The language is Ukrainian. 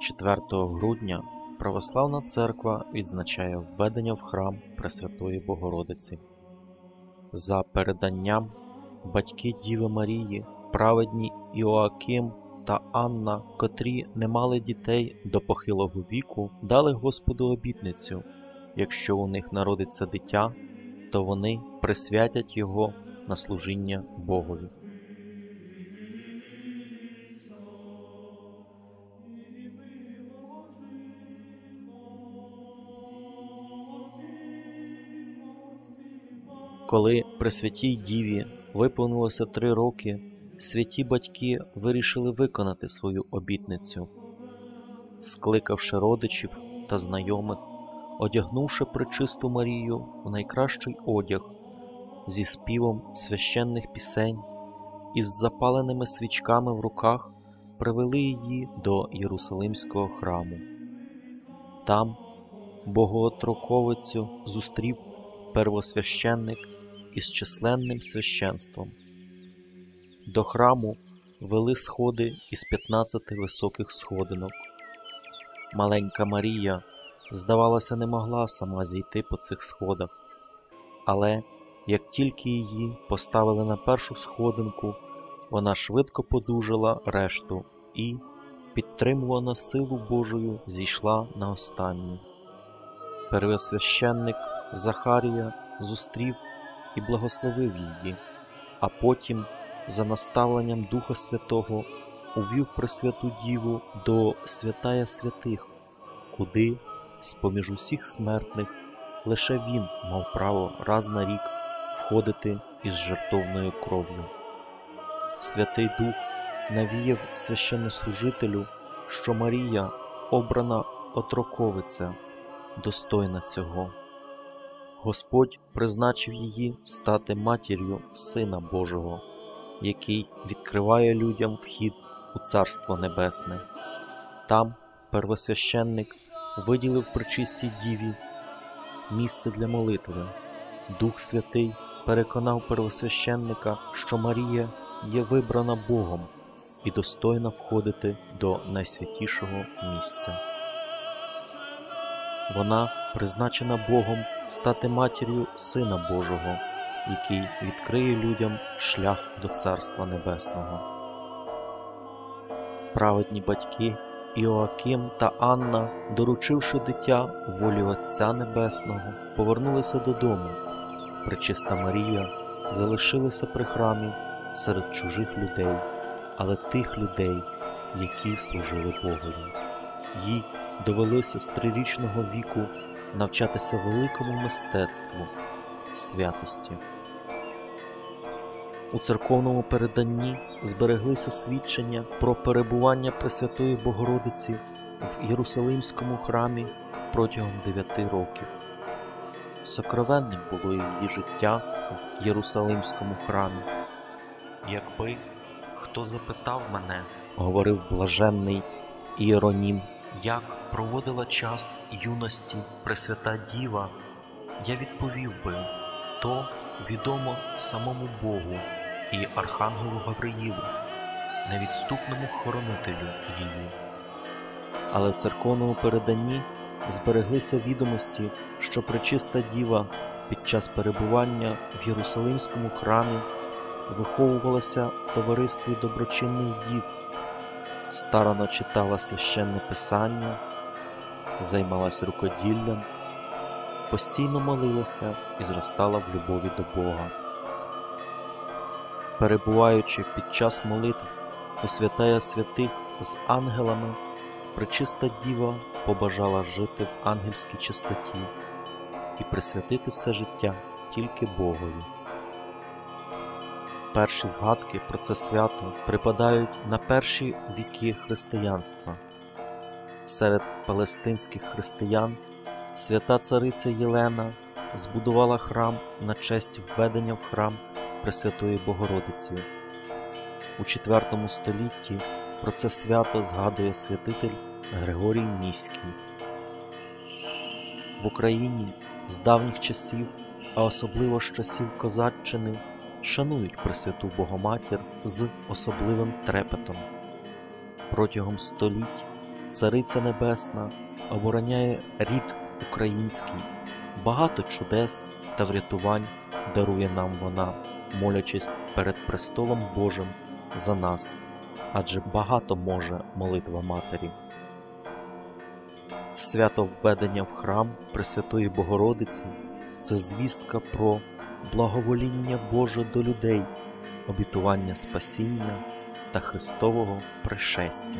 Четвертого грудня Православна Церква відзначає введення в храм Пресвятої Богородиці. За переданням батьки Діви Марії, праведні Іоаким та Анна, котрі не мали дітей до похилого віку, дали Господу обітницю якщо у них народиться дитя, то вони присвятять його на служіння Богові. Коли Пресвятій Діві виповнилося три роки, святі батьки вирішили виконати свою обітницю, скликавши родичів та знайомих, одягнувши пречисту Марію в найкращий одяг зі співом священних пісень і з запаленими свічками в руках, привели її до Єрусалимського храму. Там Богоотроковицю зустрів первосвященник із численним священством. До храму вели сходи із 15 високих сходинок. Маленька Марія, здавалося, не могла сама зійти по цих сходах, але як тільки її поставили на першу сходинку, вона швидко подужала решту і, підтримувана силу Божою, зійшла на останню. Первосвященник Захарія зустрів і благословив її, а потім, за наставленням Духа Святого, увів Пресвяту Діву до святая святих, куди, з поміж усіх смертних, лише він мав право раз на рік входити із жертовною кров'ю. Святий Дух навіяв священнослужителю, що Марія, обрана отроковиця, достойна цього. Господь призначив її стати матір'ю Сина Божого, який відкриває людям вхід у Царство Небесне. Там первосвященник виділив причистій діві місце для молитви. Дух Святий переконав первосвященника, що Марія є вибрана Богом і достойна входити до найсвятішого місця. Вона призначена Богом стати матір'ю Сина Божого, який відкриє людям шлях до Царства Небесного. Праведні батьки Іоаким та Анна, доручивши дитя волі Отця Небесного, повернулися додому. Пречиста Марія залишилася при храмі серед чужих людей, але тих людей, які служили Богові. Їй довелося з трирічного віку навчатися великому мистецтву святості. У церковному переданні збереглися свідчення про перебування Пресвятої Богородиці в Єрусалимському храмі протягом дев'яти років. Сокровенним було її життя в Єрусалимському храмі. Якби хто запитав мене, говорив блаженний Іеронім, як проводила час юності Пресвята Діва, я відповів би, то відомо самому Богу і Архангелу Гавриїлу, невідступному хоронителю її. Але в церковному переданні збереглися відомості, що пречиста діва під час перебування в Єрусалимському храмі виховувалася в товаристві доброчинних дів, старано читала священне писання, займалася рукоділлям, постійно молилася і зростала в любові до Бога. Перебуваючи під час молитв у святая святих з ангелами, пречиста діва побажала жити в ангельській чистоті і присвятити все життя тільки Богові. Перші згадки про це свято припадають на перші віки християнства. Серед палестинських християн свята цариця Єлена збудувала храм на честь введення в храм Пресвятої Богородиці. У IV столітті про це свято згадує святитель Григорій Міський. В Україні з давніх часів, а особливо з часів Козаччини, шанують Пресвяту Богоматір з особливим трепетом. Протягом століть Цариця Небесна обороняє рід український, багато чудес та врятувань дарує нам вона, молячись перед престолом Божим за нас, адже багато може молитва Матері. Свято введення в храм Пресвятої Богородиці це звістка про благовоління Боже до людей, обітування спасіння та Христового пришестя.